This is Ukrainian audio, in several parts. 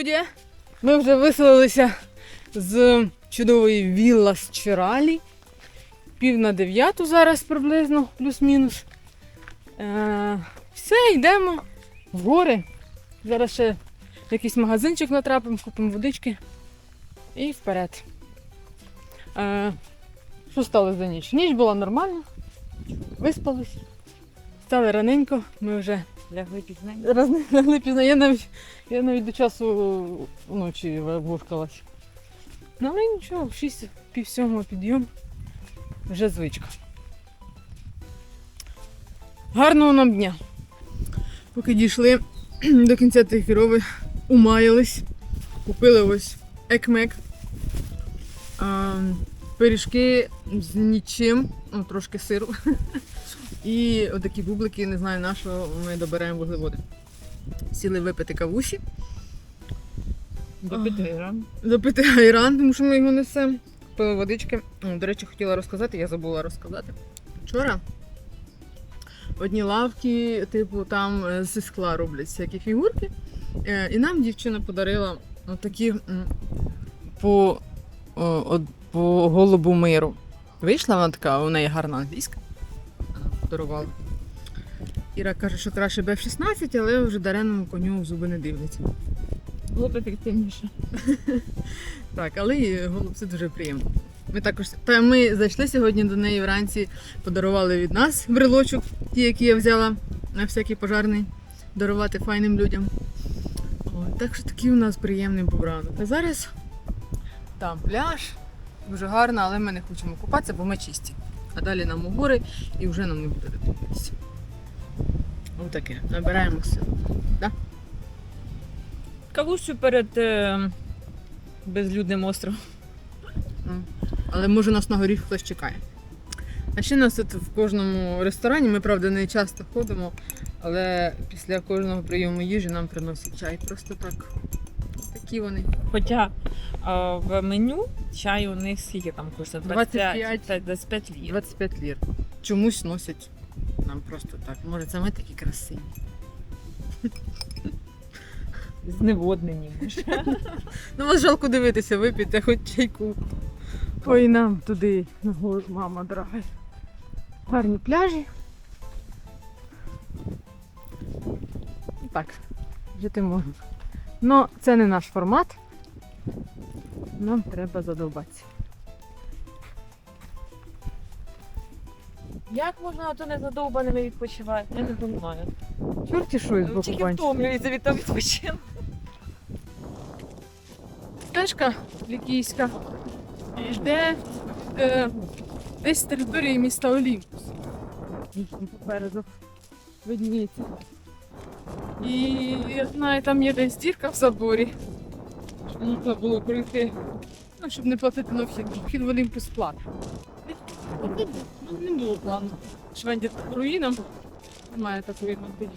студія. Ми вже виселилися з чудової вілла з Чиралі. Пів на дев'яту зараз приблизно, плюс-мінус. Е, все, йдемо в гори. Зараз ще якийсь магазинчик натрапимо, купимо водички і вперед. Е, що сталося за ніч? Ніч була нормальна, виспались. Стали раненько, ми вже Лягли пізно. Раз лягли пізно. Я навіть, я навіть до часу ночі вовкалась. Ну, але нічого, в 6 пів сьомого підйом. Вже звичка. Гарного нам дня. Поки дійшли до кінця Тихірови, умаялись. Купили ось екмек. Пиріжки з нічим, ну, трошки сиру. І отакі бублики, не знаю на що ми добираємо вуглеводи. Сіли випити кавусі, До п'яти грам. допити айран, тому що ми його несемо. Пили водички. До речі, хотіла розказати, я забула розказати. Вчора одні лавки, типу, там е, зі скла роблять всякі фігурки. Е, І нам дівчина подарила такі по, о, по голубу миру. Вийшла вона така, у неї гарна англійська. Подарувала. Іра каже, що краще Б-16, але вже дареному коню в зуби не дивляться. Було б ефективніше. Так, але і голубці дуже приємно. Ми також та ми зайшли сьогодні до неї вранці, подарували від нас брелочок, ті, які я взяла на всякий пожарний, дарувати файним людям. О, так що такий у нас приємний був ранок. А зараз там пляж, дуже гарно, але ми не хочемо купатися, бо ми чисті. А далі нам у гори і вже нам не буде де купатися. Ось таке, набираємо сил. Кавусю перед е, безлюдним островом. Ну, Але може нас на горі хтось чекає. А ще нас тут в кожному ресторані, ми правда не часто ходимо, але після кожного прийому їжі нам приносять чай. Просто так. Такі вони. Хоча а, в меню чай у них скільки там коштує? 25. 25, 25 лір. 25 лір. Чомусь носять нам просто так. Може, це ми такі красиві. Зневоднені. Ну вас жалко дивитися, випійте хоч чайку. Ой, нам туди, на гору, мама дорога. Гарні пляжі. Так, жити можна. Ну, це не наш формат. Нам треба задовбатися. Як можна ото не задовбаними відпочивати? Я не розумію. Чорті що із боку Тільки банчика. втомлюється від того відпочинку. Стежка лікійська йде е, десь з території міста Олімпус. Попереду видніється. І я знаю, там є десь дірка в заборі. Щоб можна було пройти, ну, щоб не платити на вхід. Вхід в Олімпус. Ну, Не було плану. Швендити по руїнам. Немає такої моделі.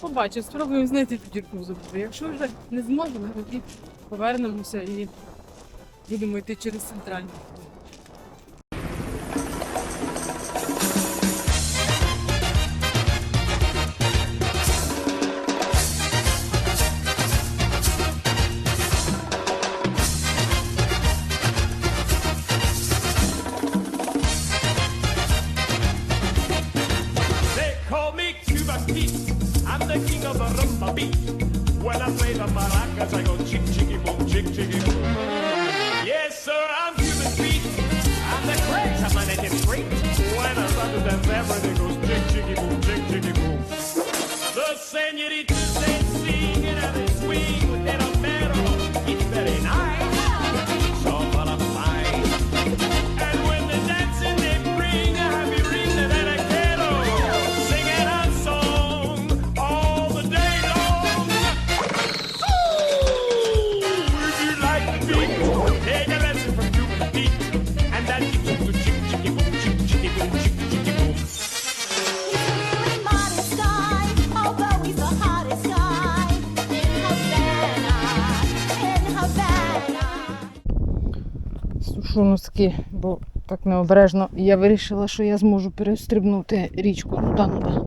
Побачимо, спробуємо знайти ту дірку в заборі. Якщо вже не зможемо, тоді повернемося і будемо йти через центральну. так необережно. Я вирішила, що я зможу перестрибнути річку. Ну да, ну да.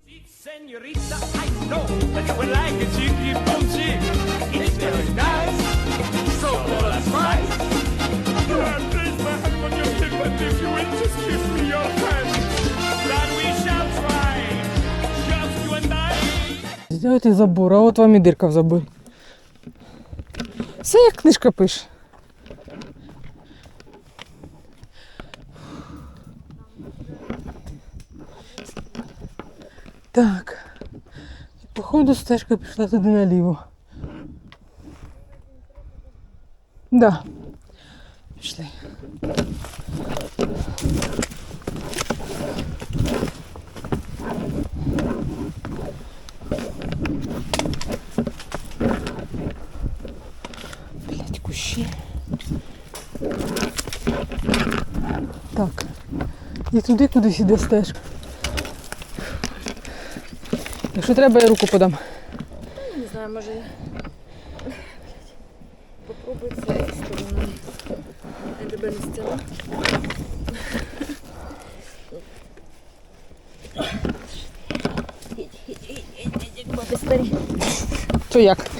Сделайте забор, а от вам і дирка в забор. Все як книжка пише. Так. Походу стежка пішла туди наліво. Да. Пішли. Блять, кущі. Так. І туди кудись іде стежка. Якщо треба, я руку подам. Не знаю, може. Попробуй цією стороною. Я тебе не стіла. То як?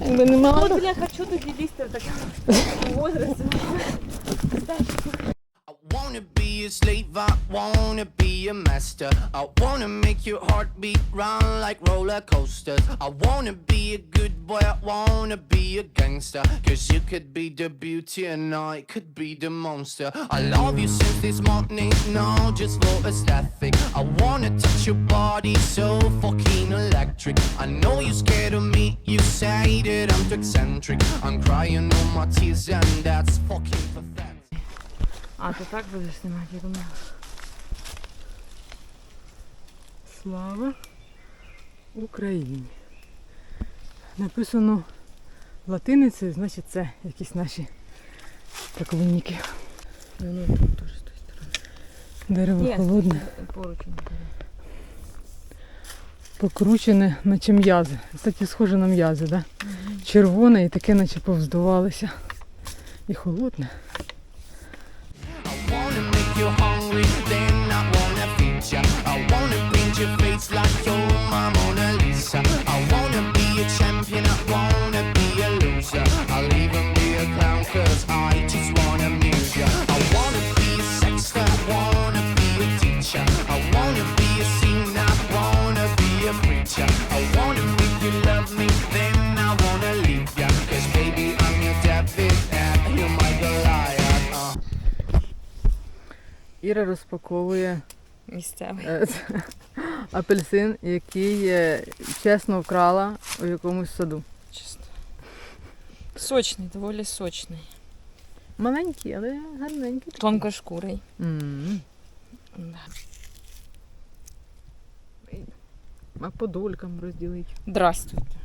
Якби не мала. От, бляха, що тоді лізти в такому возрасті? I wanna be a slave, I wanna be a master. I wanna make your heartbeat run like roller coasters. I wanna be a good boy, I wanna be a gangster. Cause you could be the beauty and I could be the monster. I love you since this morning, no, just for aesthetic. I wanna touch your body so fucking electric. I know you're scared of me, you say that I'm too eccentric. I'm crying all my tears and that's fucking pathetic. А, ти так будеш знімати, я думаю. Слава Україні. Написано латиницею, значить це якісь наші прикольники. Ну, ну, тут теж з тої сторони. Дерево Є. холодне, Поруч. покручене, наче м'язи. Кстати, схоже на м'язи, да? Червоне і таке, наче повздувалося. І холодне. I wanna make you hungry, then I wanna feed. I wanna paint your face like you're Mona Lisa. Іра розпаковує Місцевий. е, апельсин, який е, чесно вкрала у якомусь саду. Чисто. Сочний, доволі сочний. Маленький, але гарненький. Тонкошкурий. Да. А по долькам розділити. Здравствуйте.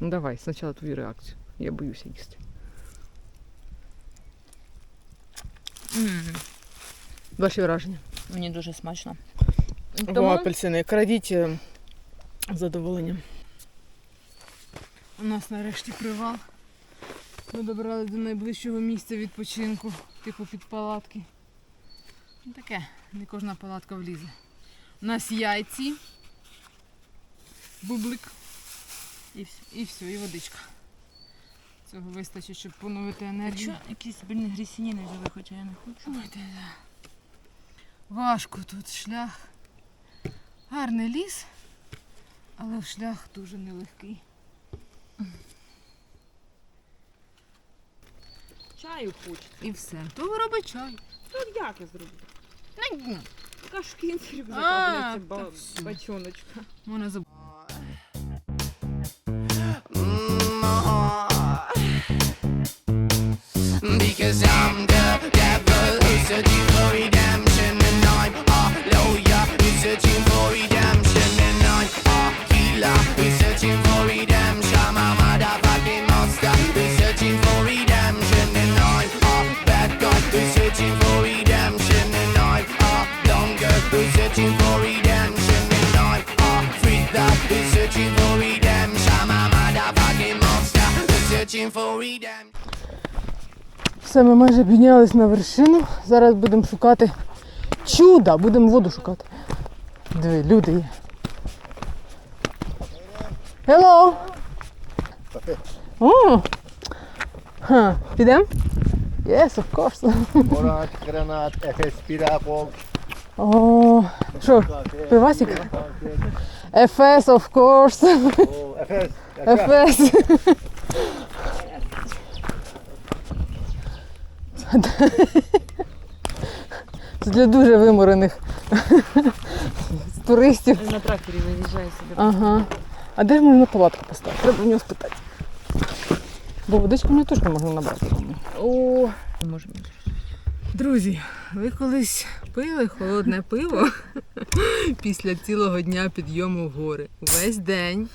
Ну давай, спочатку твою реакцію. Я боюся їсти. М, Ваші враження. Мені дуже смачно. Тому... Тому апельсини. Крадіть е, з задоволенням. У нас нарешті привал. Ми добрали до найближчого місця відпочинку, типу під палатки. Ну, Таке, не кожна палатка влізе. У нас яйці, бублик і, вс- і все, і водичка. Цього вистачить, щоб поновити енергію. Якщо якісь блін грісініни живе, хоча я не хочу. Ой, ти да. Важко тут шлях. Гарний ліс, але шлях дуже нелегкий. Чаю хочеться. І все. То вироби чай. Тут як я зроблю? Така ж кінці рюкзака, блядь, ба- бачоночка. Вона забути. Все, ми майже піднялись на вершину. Зараз будемо шукати чуда. Будемо воду шукати. Диви, люди є. Hello! О! Ха, підемо? Yes, of course. Orange, granat, efes, О, що, пивасик? Ефес, of course. Efes. Ефес. Це для дуже виморених туристів. На тракторі виїжджає собі. Ага. А де ж можна палатку поставити? Треба в нього спитати. Бо водичку мені теж не можна набрати. О, Можемо. Друзі, ви колись пили холодне пиво після цілого дня підйому в гори. Весь день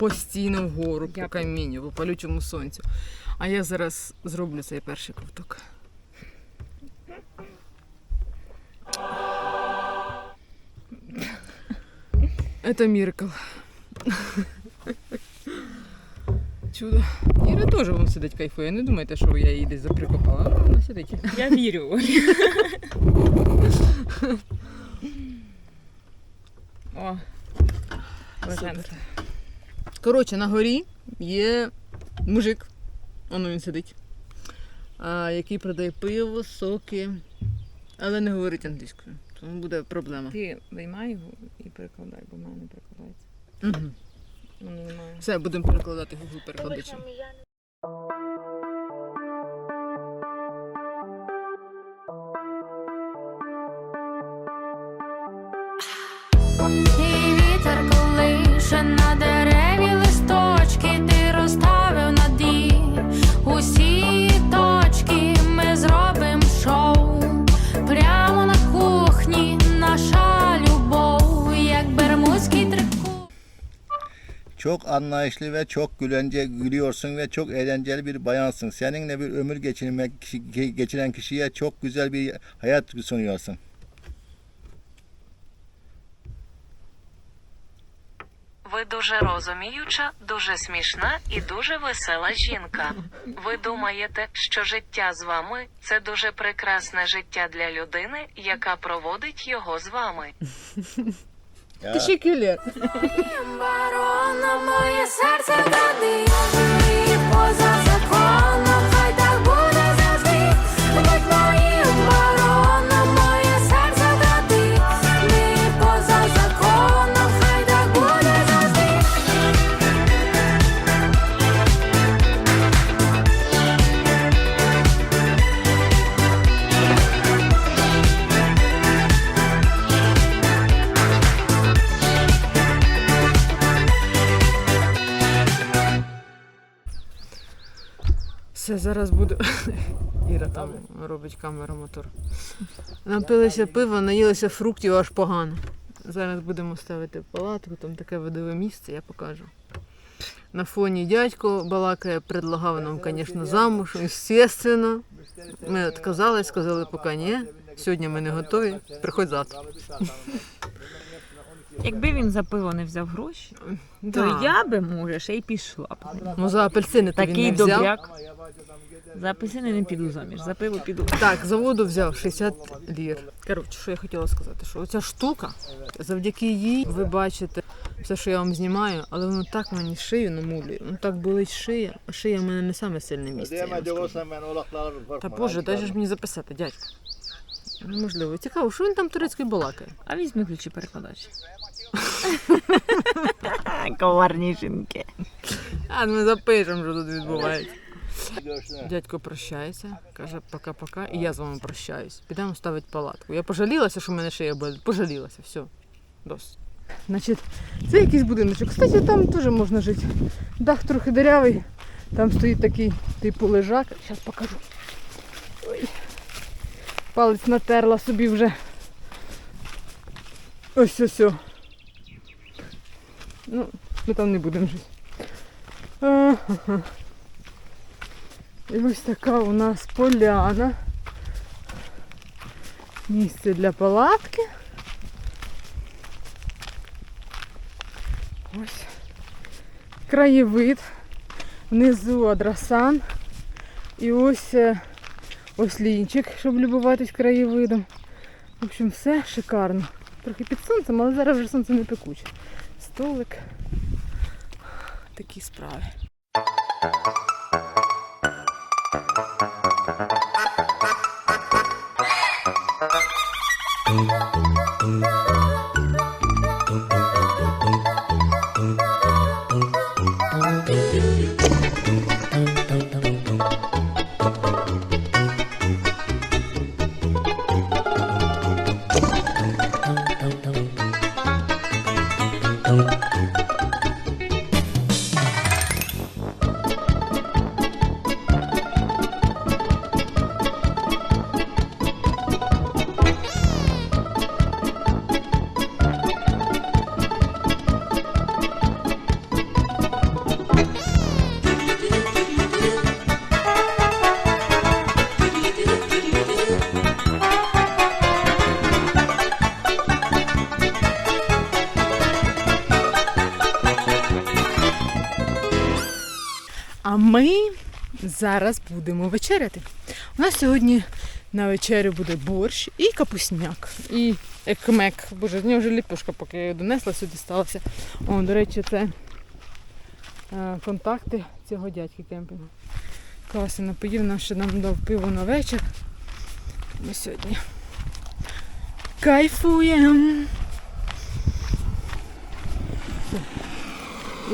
постійно вгору по Дякую. камінню, по палючому сонцю. А я зараз зроблю цей перший ковток. Это міркл. Чудо. Іра теж вон сидить кайфує. Не думайте, що я її десь заприкопала. А, Вона сидить. Я вірю. О, легенда. Коротше, на горі є мужик, воно він сидить, який продає пиво, соки, але не говорить англійською. Тому буде проблема. Ти виймай його і перекладай, бо в мене не перекладається. Угу. Все, будемо перекладати Google перекладачем. Çok anlayışlı ve çok gülence gülüyorsun ve çok eğlenceli bir bayansın. Seninle bir ömür geçirmek geçiren kişiye çok güzel bir hayat sunuyorsun. Ви дуже розуміюча, дуже смішна і дуже весела жінка. Ви думаєте, що життя з вами це дуже прекрасне життя для людини, яка проводить його з вами. Ya, Teşekkürler. Барона, моє серце дади, і поза законом, зараз буду. Іра там робить камеру мотор. Напилися пива, наїлися фруктів аж погано. Зараз будемо ставити палатку, там таке видове місце, я покажу. На фоні дядько балакає, предлагав нам, звісно, замуж, звісно. Ми відказались, сказали, поки ні. Сьогодні ми не готові, приходь завтра. Якби він за пиво не взяв гроші, то Да. я би, може, ще й пішла б. Ну за апельсини то він Такий не взяв. добряк. За апельсини не піду заміж, за пиво піду. Так, за воду взяв 60 лір. Коротше, що я хотіла сказати, що оця штука, завдяки їй ви бачите все, що я вам знімаю, але воно так мені шию намулює, воно так болить шия, а шия в мене не саме сильне місце. я вам скажу. Та боже, дай же ж мені записати, дядько. Неможливо. Цікаво, що він там турецькою балакає? А візьми ключі перекладач. Коварні жінки. А, ми запишемо, що тут відбувається. Дядько прощається, каже пока-пока, і я з вами прощаюсь. Підемо ставити палатку. Я пожалілася, що в мене шия болить. Пожалілася, все. Досить. Значить, це якийсь будиночок. Кстати, там теж можна жити. Дах трохи дирявий. Там стоїть такий типу лежак. Зараз покажу. Ой. Палець натерла собі вже. Ось ось. Ну, ми там не будемо жити. І ось така у нас поляна. Місце для палатки. Ось. Краєвид. Внизу адрасан. І ось е, ось лінчик, щоб любуватись краєвидом. В общем, все шикарно. Трохи під сонцем, але зараз вже сонце не пекуче. Столик. Такі справи. Зараз будемо вечеряти. У нас сьогодні на вечерю буде борщ і капусняк, і екмек. Боже, з нього вже ліпушка, поки я її донесла, сюди сталося. О, до речі, це е, контакти цього дядьки кемпінгу. Класно напоїв нас, що нам дав пиво на вечір. Ми сьогодні кайфуємо.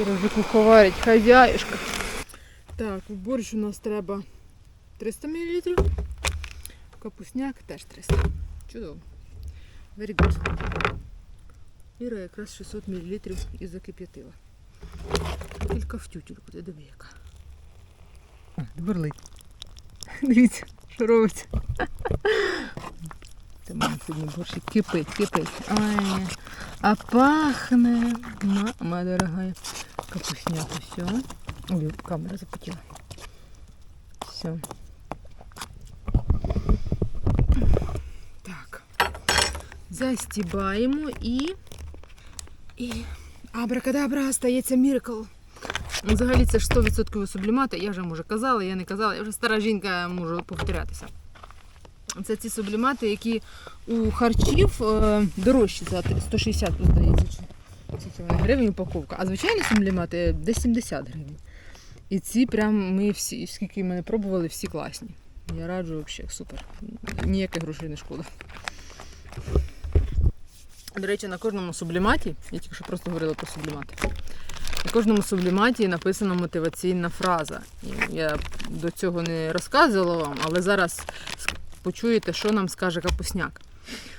Іра вже куховарить, хазяюшка. Так, в борщ у нас треба 300 мл. Капусняк теж 300. Чудово. Very good. Іра якраз 600 мл і закип'ятила. Кілька в тютюльку, ти диви яка. Бурлить. Дивіться, що робиться. Це мене сьогодні борщик кипить, кипить. Ой, а пахне. Мама дорогая. Капусняк, все. Ой, камера запотіла. Все. Так. Застібаємо і. І. Абракадабра, стається міркл. Взагалі це ж 100% сублімати. Я вже може казала, я не казала, я вже стара жінка можу повторятися. Це ці сублімати, які у харчів е, дорожчі за 160, здається, гривень упаковка. А звичайні сублімати десь 70 гривень. І ці прям ми всі, скільки ми не пробували, всі класні. Я раджу взагалі, супер. Ніяких грошей не шкода. До речі, на кожному субліматі, я тільки що просто говорила про сублімати. На кожному субліматі написана мотиваційна фраза. Я до цього не розказувала вам, але зараз почуєте, що нам скаже капусняк.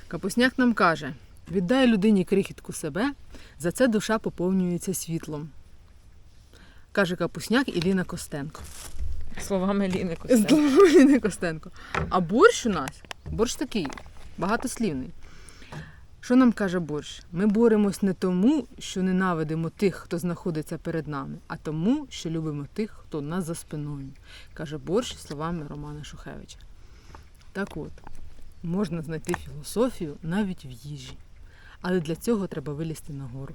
Капусняк нам каже: віддай людині крихітку себе, за це душа поповнюється світлом. Каже капусняк і Ліна Костенко. Словами Ліни Костенко. Ліни Костенко. А борщ у нас борщ такий, багатослівний. Що нам каже борщ? Ми боремось не тому, що ненавидимо тих, хто знаходиться перед нами, а тому, що любимо тих, хто нас за спиною, каже борщ словами Романа Шухевича. Так от, можна знайти філософію навіть в їжі. Але для цього треба вилізти нагору.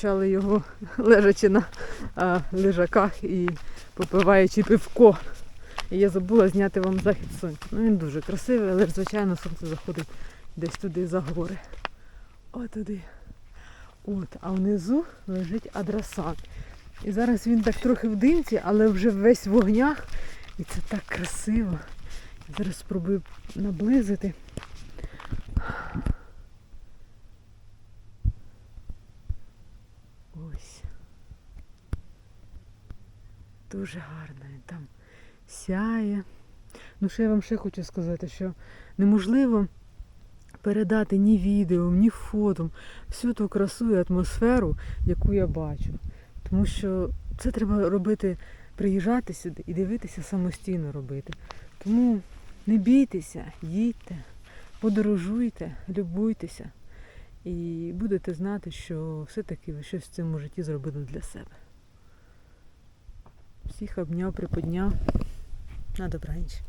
Почали його лежачи на а, лежаках і попиваючи пивко. І я забула зняти вам захід сонця. Ну він дуже красивий, але звичайно сонце заходить десь туди за гори. От туди. От, а внизу лежить адрасан. І зараз він так трохи в димці, але вже весь в вогнях. І це так красиво. Зараз спробую наблизити. Ось. Дуже гарно він там сяє. Ну, що я вам ще хочу сказати, що неможливо передати ні відео, ні фото всю ту красу і атмосферу, яку я бачу. Тому що це треба робити, приїжджати сюди і дивитися самостійно робити. Тому не бійтеся, їдьте, подорожуйте, любуйтеся. І будете знати, що все-таки ви щось в цьому житті зробили для себе. Всіх обняв, приподняв. На добраніч.